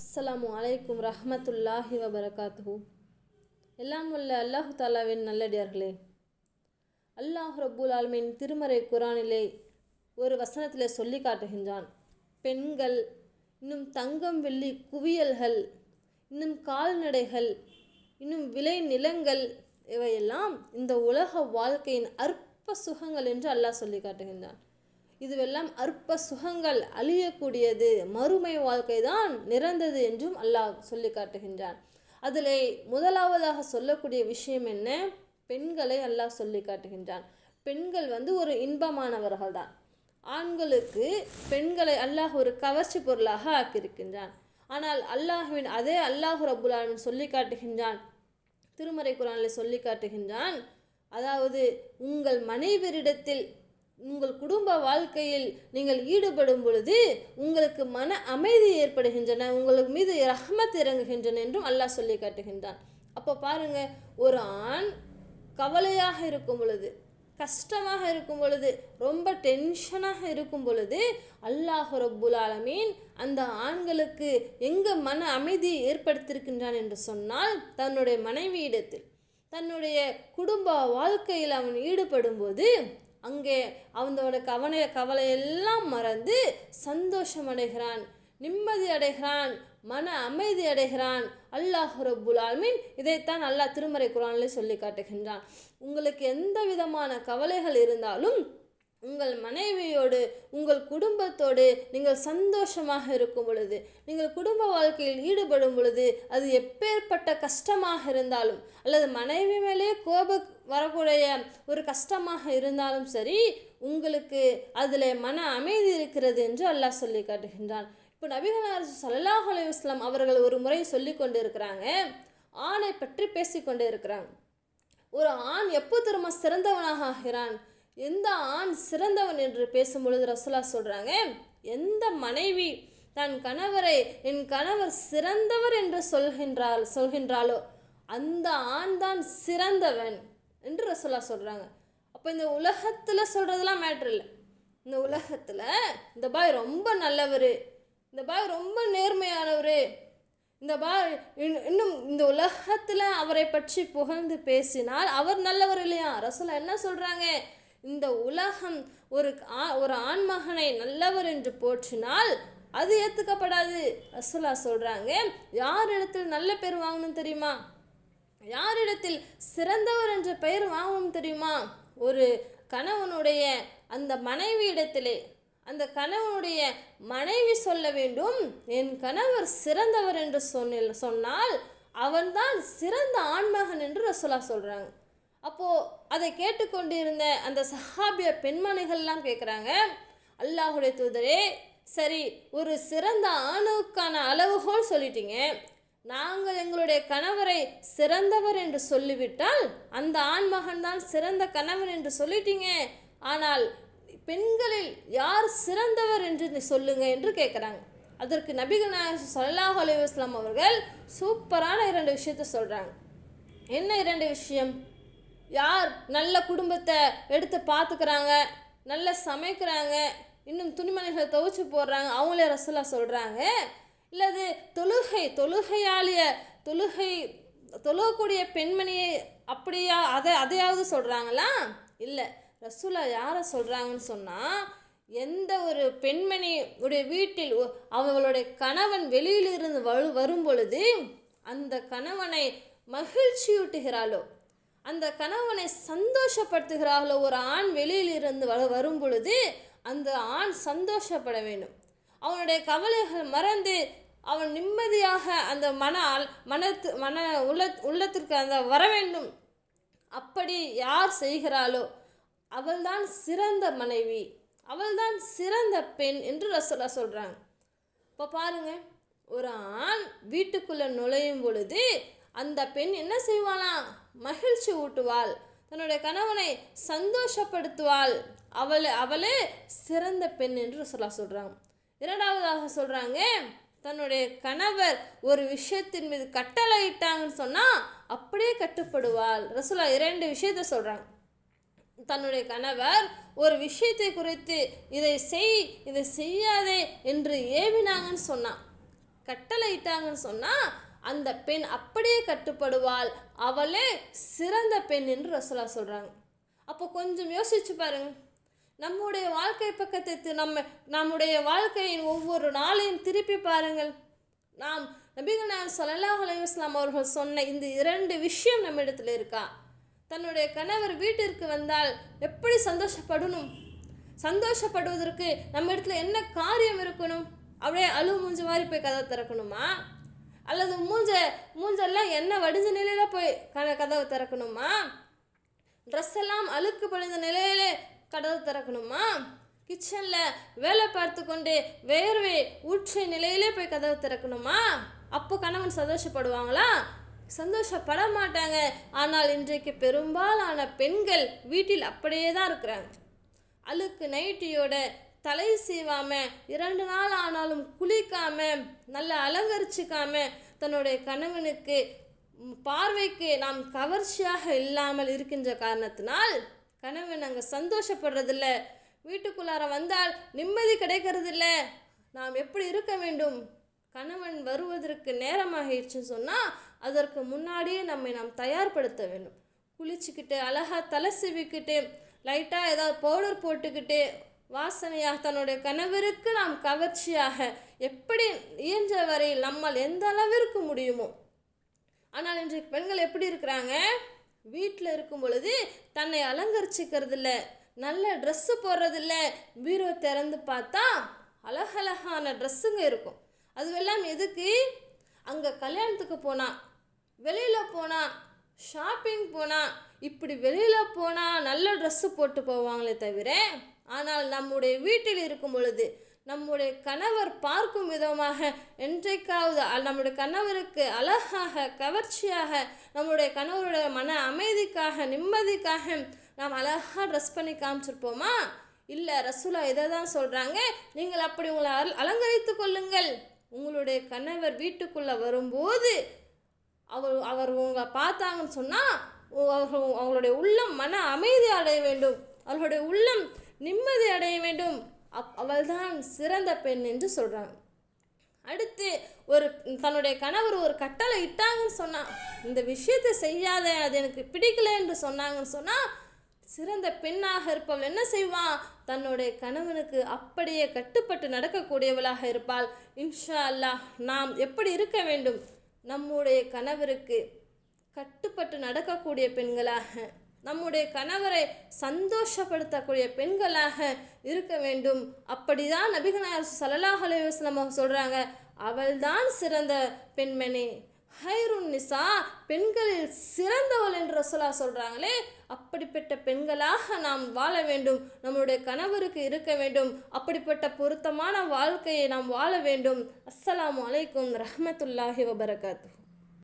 அஸ்ஸலாமு அலைக்கும் ரஹமத்துல்லாஹி வபரகாத்து எல்லாம் உள்ள அல்லாஹு தாலாவின் நல்லடியார்களே. அல்லாஹ் ரபுல் ஆலமின் திருமறை குரானிலே ஒரு வசனத்தில் சொல்லி காட்டுகின்றான். பெண்கள் இன்னும் தங்கம் வெள்ளி குவியல்கள் இன்னும் கால்நடைகள் இன்னும் விளை நிலங்கள் இவையெல்லாம் இந்த உலக வாழ்க்கையின் அற்ப சுகங்கள் என்று அல்லாஹ் சொல்லி காட்டுகின்றான். இதுவெல்லாம் அற்ப சுகங்கள் அழியக்கூடியது. மறுமை வாழ்க்கை தான் நிறந்தது என்றும் அல்லாஹ் சொல்லி காட்டுகின்றான். அதில் முதலாவதாக சொல்லக்கூடிய விஷயம் என்ன? பெண்களை அல்லாஹ் சொல்லி காட்டுகின்றான். பெண்கள் வந்து ஒரு இன்பமானவர்கள் தான். ஆண்களுக்கு பெண்களை அல்லாஹ் ஒரு கவர்ச்சி பொருளாக ஆக்கியிருக்கின்றான். ஆனால் அல்லாஹுவின் அதே அல்லாஹு ரபுல்லாவின் சொல்லி காட்டுகின்றான். திருமறை குரானில் சொல்லி காட்டுகின்றான். அதாவது உங்கள் மனைவரிடத்தில் உங்கள் குடும்ப வாழ்க்கையில் நீங்கள் ஈடுபடும் பொழுது உங்களுக்கு மன அமைதி ஏற்படுகின்றன உங்களுக்கு மீது ரஹமத் இறங்குகின்றன என்றும் அல்லாஹ் சொல்லி காட்டுகின்றான். அப்போ பாருங்க ஒரு ஆண் கவலையாக இருக்கும் பொழுது கஷ்டமாக இருக்கும் பொழுது ரொம்ப டென்ஷனாக இருக்கும் பொழுது அல்லாஹ் ரப்புல் ஆலமீன் அந்த ஆண்களுக்கு எங்கே மன அமைதி ஏற்படுத்தியிருக்கின்றான் என்று சொன்னால் தன்னுடைய மனைவியிடத்தில் தன்னுடைய குடும்ப வாழ்க்கையில் அவன் ஈடுபடும் போது அங்கே அவனோட கவனை கவலையெல்லாம் மறந்து சந்தோஷம் அடைகிறான் நிம்மதி அடைகிறான் மன அமைதி அடைகிறான். அல்லாஹ் ரபுல் ஆல்மீன் இதைத்தான் அல்லாஹ் திருமறை குரானில் சொல்லி காட்டுகின்றான். உங்களுக்கு எந்த விதமான கவலைகள் இருந்தாலும் உங்கள் மனைவியோடு உங்கள் குடும்பத்தோடு நீங்கள் சந்தோஷமாக இருக்கும் பொழுது நீங்கள் குடும்ப வாழ்க்கையில் ஈடுபடும் பொழுது அது எப்பேற்பட்ட கஷ்டமாக இருந்தாலும் அல்லது மனைவி மேலே கோப வரக்கூடிய ஒரு கஷ்டமாக இருந்தாலும் சரி உங்களுக்கு அதில் மன அமைதி இருக்கிறது என்று அல்லாஹ் சொல்லி காட்டுகின்றான். இப்போ நபிகளார் சல்லாஹ் அலுவலாம் அவர்கள் ஒரு முறை சொல்லி கொண்டு இருக்கிறாங்க ஆணை பற்றி பேசிக்கொண்டே இருக்கிறாங்க ஒரு ஆண் எப்போ திரும்ப சிறந்தவனாக ஆகிறான்? எந்த ஆண் சிறந்தவன் என்று பேசும் பொழுது சொல்கிறாங்க எந்த மனைவி தன் கணவரை என் கணவர் சிறந்தவர் என்று சொல்கின்றாள் சொல்கின்றாளோ அந்த ஆண் தான் சிறந்தவன் என்று ரசுலா சொல்கிறாங்க அப்போ இந்த உலகத்தில் சொல்கிறதுலாம் மேட்ரு இல்லை. இந்த உலகத்தில் இந்த பாய் ரொம்ப நல்லவர் இந்த பாய் ரொம்ப நேர்மையானவர் இந்த பாய் இன்னும் இந்த உலகத்தில் அவரை பற்றி புகழ்ந்து பேசினால் அவர் நல்லவர் இல்லையா? ரசோலா என்ன சொல்கிறாங்க இந்த உலகம் ஒரு ஆ ஒரு ஆண்மகனை நல்லவர் என்று போற்றினால் அது ஏற்றுக்கப்படாது ரசுலா சொல்கிறாங்க யாரிடத்தில் நல்ல பேர் வாங்கணும் தெரியுமா? யாரிடத்தில் சிறந்தவர் என்ற பெயர் வாங்கணும் தெரியுமா? ஒரு கணவனுடைய அந்த மனைவி இடத்திலே அந்த கணவனுடைய மனைவி சொல்ல வேண்டும் என் கணவர் சிறந்தவர் என்று சொன்ன சொன்னால் அவன்தான் சிறந்த ஆண்மகன் என்று ரசோலா சொல்கிறாங்க அப்போது அதை கேட்டுக்கொண்டிருந்த அந்த சஹாபிய பெண்மணிகள்லாம் கேட்குறாங்க அல்லாஹுடைய தூதரே சரி ஒரு சிறந்த ஆணுக்கான அளவுகோல் சொல்லிட்டீங்க. நாங்கள் எங்களுடைய கணவரை சிறந்தவர் என்று சொல்லிவிட்டால் அந்த ஆண்மகன் தான் சிறந்த கணவன் என்று சொல்லிட்டீங்க. ஆனால் பெண்களில் யார் சிறந்தவர் என்று சொல்லுங்க என்று கேட்குறாங்க அதற்கு நபிகள் நாயகம் சல்லாஹ் அலைவாஸ்லாம் அவர்கள் சூப்பரான இரண்டு விஷயத்த சொல்கிறாங்க என்ன இரண்டு விஷயம்? யார் நல்ல குடும்பத்தை எடுத்து பார்த்துக்கிறாங்க நல்லா சமைக்கிறாங்க இன்னும் துணிமணிகளை துவைச்சி போடுறாங்க அவங்களே ரசலா சொல்கிறாங்க இல்லது தொழுகை தொழுகையாளிய தொழுகை தொழுகக்கூடிய பெண்மணியை அப்படியா அதை அதையாவது சொல்கிறாங்களா இல்லை. ரசூலா யாரை சொல்கிறாங்கன்னு சொன்னால் எந்த ஒரு பெண்மணி உடைய வீட்டில் அவங்களுடைய கணவன் வெளியிலிருந்து வரு வரும் பொழுது அந்த கணவனை மகிழ்ச்சியூட்டுகிறாளோ? அந்த கணவனை சந்தோஷப்படுத்துகிறார்களோ ஒரு ஆண் வெளியிலிருந்து வ வரும் பொழுது அந்த ஆண் சந்தோஷப்பட வேண்டும். அவனுடைய கவலைகள் மறந்து அவன் நிம்மதியாக அந்த மன மனத்து மன உள்ள உள்ளத்திற்கு அந்த வர வேண்டும். அப்படி யார் செய்கிறாளோ அவள்தான் சிறந்த மனைவி அவள்தான் சிறந்த பெண் என்று ரசோலா சொல்கிறாங்க இப்போ பாருங்க ஒரு ஆண் வீட்டுக்குள்ளே நுழையும் பொழுது அந்த பெண் என்ன செய்வாளாம்? மகிழ்ச்சி ஊட்டுவாள். தன்னுடைய கணவனை சந்தோஷப்படுத்துவாள். அவள் அவளே சிறந்த பெண் என்று சொல்ல சொல்கிறாங்க இரண்டாவதாக சொல்கிறாங்க தன்னுடைய கணவர் ஒரு விஷயத்தின் மீது கட்டளையிட்டாங்கன்னு சொன்னால் அப்படியே கட்டுப்படுவாள். ரசோலா இரண்டு விஷயத்த சொல்கிறாங்க தன்னுடைய கணவர் ஒரு விஷயத்தை குறித்து இதை செய் இதை செய்யாதே என்று ஏவினாங்கன்னு சொன்னான் கட்டளையிட்டாங்கன்னு சொன்னால் அந்த பெண் அப்படியே கட்டுப்படுவாள். அவளே சிறந்த பெண் என்று ரசலா சொல்கிறாங்க அப்போ கொஞ்சம் யோசிச்சு பாருங்க. நம்முடைய வாழ்க்கை பக்கத்தை நம்ம நம்முடைய வாழ்க்கையின் ஒவ்வொரு நாளையும் திருப்பி பாருங்கள். நாம் நபிகள் நான் ஸல்லல்லாஹு அலைஹி அவர்கள் சொன்ன இந்த இரண்டு விஷயம் நம்ம இடத்துல இருக்கா? தன்னுடைய கணவர் வீட்டிற்கு வந்தால் எப்படி சந்தோஷப்படணும்? சந்தோஷப்படுவதற்கு நம்ம இடத்துல என்ன காரியம் இருக்கணும்? அப்படியே அழுவு மூஞ்ச மாதிரி போய் கதை திறக்கணுமா? அல்லது மூஞ்ச மூஞ்செல்லாம் எண்ணெய் வடிஞ்ச நிலையில போய் க கதவை திறக்கணுமா? ட்ரெஸ் எல்லாம் அழுக்கு படிஞ்ச நிலையில கதவு திறக்கணுமா? கிச்சனில் வேலை பார்த்து கொண்டு வேர்வை ஊற்றிய நிலையிலே போய் கதவு திறக்கணுமா? அப்போ கணவன் சந்தோஷப்படுவாங்களா? சந்தோஷப்பட மாட்டாங்க. ஆனால் இன்றைக்கு பெரும்பாலான பெண்கள் வீட்டில் அப்படியே தான் இருக்கிறாங்க. அழுக்கு நைட்டியோட தலை சீவாமல் இரண்டு நாள் ஆனாலும் குளிக்காம நல்லா அலங்கரிச்சிக்காம தன்னுடைய கணவனுக்கு பார்வைக்கு நாம் கவர்ச்சியாக இல்லாமல் இருக்கின்ற காரணத்தினால் கணவன் அங்கே சந்தோஷப்படுறதில்ல. வீட்டுக்குள்ளார வந்தால் நிம்மதி கிடைக்கிறதில்ல. நாம் எப்படி இருக்க வேண்டும்? கணவன் வருவதற்கு நேரமாகிடுச்சுன்னு சொன்னால் அதற்கு முன்னாடியே நம்மை நாம் தயார்படுத்த வேண்டும். குளிச்சுக்கிட்டு அழகாக தலை சீவிக்கிட்டு லைட்டாக ஏதாவது பவுடர் போட்டுக்கிட்டு வாசனையாக தன்னுடைய கணவருக்கு நாம் கவர்ச்சியாக எப்படி இயன்ற வரையில் நம்மால் எந்த அளவிற்கு முடியுமோ. ஆனால் இன்றைக்கு பெண்கள் எப்படி இருக்கிறாங்க? வீட்டில் இருக்கும் பொழுது தன்னை அலங்கரிச்சிக்கிறது இல்லை நல்ல ட்ரெஸ்ஸு போடுறதில்ல பீரோ திறந்து பார்த்தா அழகழகான ட்ரெஸ்ஸுங்க இருக்கும். அதுவெல்லாம் எதுக்கு? அங்கே கல்யாணத்துக்கு போனால் வெளியில் போனால் ஷாப்பிங் போனால் இப்படி வெளியில் போனால் நல்ல ட்ரெஸ்ஸு போட்டு போவாங்களே தவிர ஆனால் நம்முடைய வீட்டில் இருக்கும் பொழுது நம்முடைய கணவர் பார்க்கும் விதமாக என்றைக்காவது நம்முடைய கணவருக்கு அழகாக கவர்ச்சியாக நம்முடைய கணவருடைய மன அமைதிக்காக நிம்மதிக்காக நாம் அழகாக ட்ரெஸ் பண்ணி காமிச்சிருப்போமா? இல்லை ரசூலா இதை தான் சொல்கிறாங்க நீங்கள் அப்படி உங்களை அல- அலங்கரித்து கொள்ளுங்கள். உங்களுடைய கணவர் வீட்டுக்குள்ளே வரும்போது அவர் அவர் உங்களை பார்த்தாங்கன்னு சொன்னால் அவர்கள் அவங்களுடைய உள்ளம் மன அமைதி அடைய வேண்டும். அவர்களுடைய உள்ளம் நிம்மதி அடைய வேண்டும். அப் அவள்தான் சிறந்த பெண் என்று சொல்கிறாங்க அடுத்து ஒரு தன்னுடைய கணவர் ஒரு கட்டளை இட்டாங்கன்னு சொன்னான். இந்த விஷயத்தை செய்யாத அது எனக்கு பிடிக்கல என்று சொன்னாங்கன்னு சொன்னால் சிறந்த பெண்ணாக இருப்பவள் என்ன செய்வான் தன்னுடைய கணவனுக்கு அப்படியே கட்டுப்பட்டு நடக்கக்கூடியவளாக இருப்பாள். இன்ஷா அல்லாஹ் நாம் எப்படி இருக்க வேண்டும்? நம்முடைய கணவருக்கு கட்டுப்பட்டு நடக்கக்கூடிய பெண்களாக நம்முடைய கணவரை சந்தோஷப்படுத்தக்கூடிய பெண்களாக இருக்க வேண்டும். அப்படிதான் நபிகநாயர் ஸல்லல்லாஹு அலைஹி சொல்கிறாங்க அவங்க அவள்தான் சிறந்த பெண்மணி. ஹைருன் நிசா பெண்களில் சிறந்தவள் என்று சொல்லா சொல்கிறாங்களே அப்படிப்பட்ட பெண்களாக நாம் வாழ வேண்டும். நம்முடைய கணவருக்கு இருக்க வேண்டும். அப்படிப்பட்ட பொருத்தமான வாழ்க்கையை நாம் வாழ வேண்டும். அஸ்ஸலாமு அலைக்கும் ரஹமத்துல்லாஹி வபரகாத்து